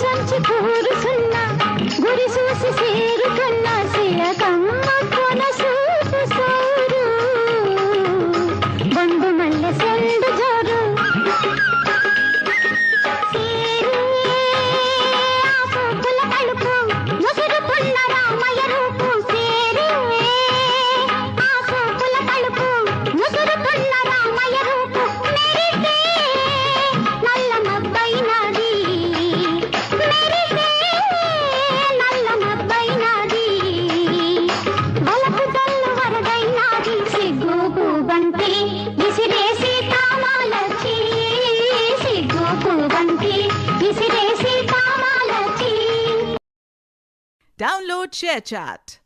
సంచి కూరుకున్న గురి చూసి సేరుకున్న సీలకమ్మ కొన సూపు సూరు. బొండు Download ShareChat.